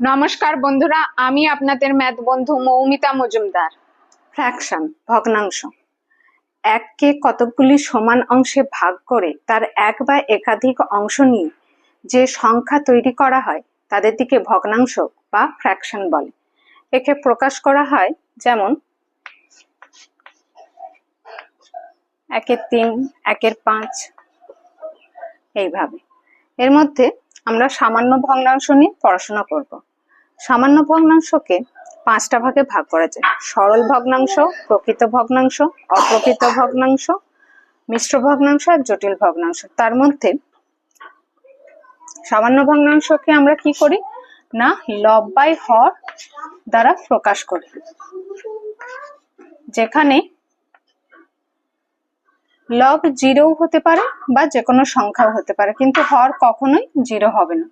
নমস্কার বন্ধুরা, আমি আপনাদের ম্যাথ বন্ধু মৌমিতা মজুমদার। ফ্র্যাকশন ভগ্নাংশ। এককে কতকগুলি সমান অংশে ভাগ করে তার এক বা একাধিক অংশ নিয়ে যে সংখ্যা তৈরি করা হয়, তাদের দিকে ভগ্নাংশ বা ফ্র্যাকশন বলে। একে প্রকাশ করা হয় যেমন, একের তিন, একের পাঁচ, এইভাবে। এর মধ্যে আমরা সামান্য ভগ্নাংশ নিয়ে পড়াশোনা করব। সামান্য ভগ্নাংশকে পাঁচটা ভাগে ভাগ করা যায়। সরল ভগ্নাংশ, প্রকৃত ভগ্নাংশ, অপ্রকৃত ভগ্নাংশ, মিশ্র ভগ্নাংশ আর জটিল ভগ্নাংশ। তার মধ্যে সামান্য ভগ্নাংশকে আমরা কি করি? না, লব বাই হর দ্বারা প্রকাশ করি। যেখানে লব জিরো হতে পারে বা যে কোনো সংখ্যাও হতে পারে, কিন্তু হর কখনোই জিরো হবে না।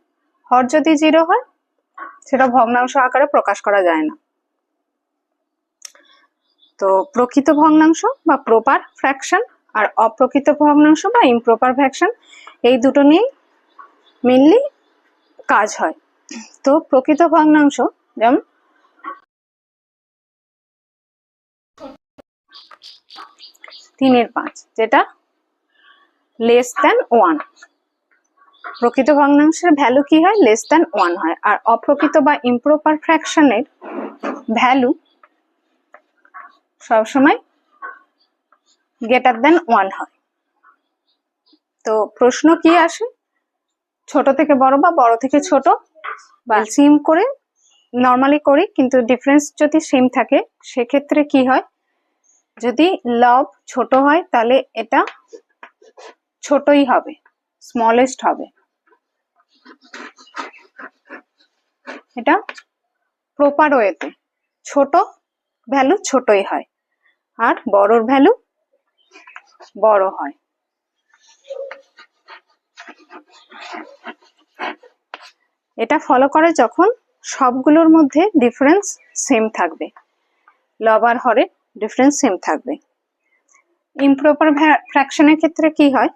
হর যদি জিরো হয়, সেটা ভগ্নাংশ আকারে প্রকাশ করা যায় না। তো প্রকৃত ভগ্নাংশ বা প্রপার ফ্র্যাকশন আর অপ্রকৃত ভগ্নাংশ বা ইমপ্রপার ফ্র্যাকশন এই দুটো নিয়েই মেনলি কাজ হয়। তো প্রকৃত ভগ্নাংশ, যেমন তিনের পাঁচ, যেটা লেস দ্যান ওয়ান প্রকৃত ভগ্নাংশের ভ্যালু কি হয়? লেস দ্যান ওয়ান হয়। আর অপ্রকৃত বা ইমপ্রপার ফ্র্যাকশনের ভ্যালু সবসময় গ্রেটার দেন ওয়ান হয়। তো প্রশ্ন কি আসে? ছোট থেকে বড় বা বড় থেকে ছোট? বা সিম করে নর্মালি করি, কিন্তু ডিফারেন্স যদি সেম থাকে, সেক্ষেত্রে কি হয়? যদি লব ছোট হয়, তাহলে এটা ছোটই হবে স্মলেস্ট হবে। এটা প্রপার ওয়েতে ছোট ভ্যালু ছোটই হয়, আর বড়র ভ্যালু বড় হয়। এটা ফলো করে যখন সবগুলোর মধ্যে ডিফারেন্স সেম থাকবে। লবার হরে ডিফারেন্স সেম থাকবে। ইমপ্রপার ফ্র্যাকশনের ক্ষেত্রে কি হয়?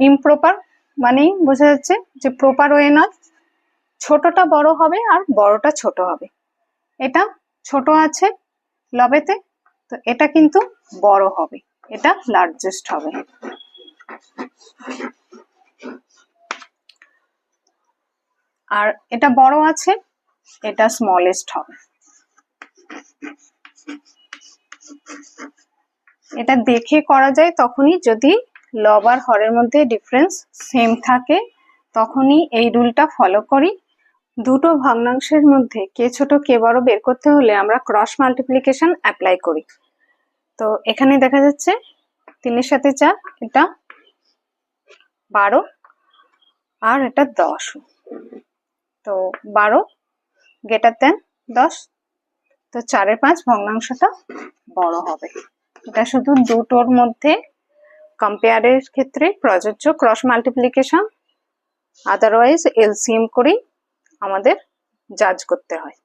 ইমপ্রপার মানেই বোঝা যাচ্ছে যে প্রপার ওয়ে নয়, ছোটটা বড় হবে আর বড়টা ছোট হবে। এটা ছোট আছে লবেতে, তো এটা কিন্তু বড় হবে, এটা লার্জেস্ট হবে। আর এটা বড় আছে, এটা স্মলেস্ট হবে। এটা দেখে করা যায় তখনই যদি লব আর হরের মধ্যে ডিফারেন্স সেম থাকে, তখনই এই রুলটা ফলো করি। দুটো ভগ্নাংশের মধ্যে কে ছোট কে বড় বের করতে হলে আমরা ক্রস মাল্টিপ্লিকেশন অ্যাপ্লাই করি। তো এখানে দেখা যাচ্ছে তিনের সাথে চার, এটা বারো আর এটা দশ। তো বারো গেটার দেন দশ, তো চারের পাঁচ ভগ্নাংশটা বড় হবে। এটা শুধু দুটোর মধ্যে কম্পেয়ারের ক্ষেত্রে প্রযোজ্য ক্রস মাল্টিপ্লিকেশন আদারওয়াইজ এলসিএম করেই আমাদের জাজ করতে হয়।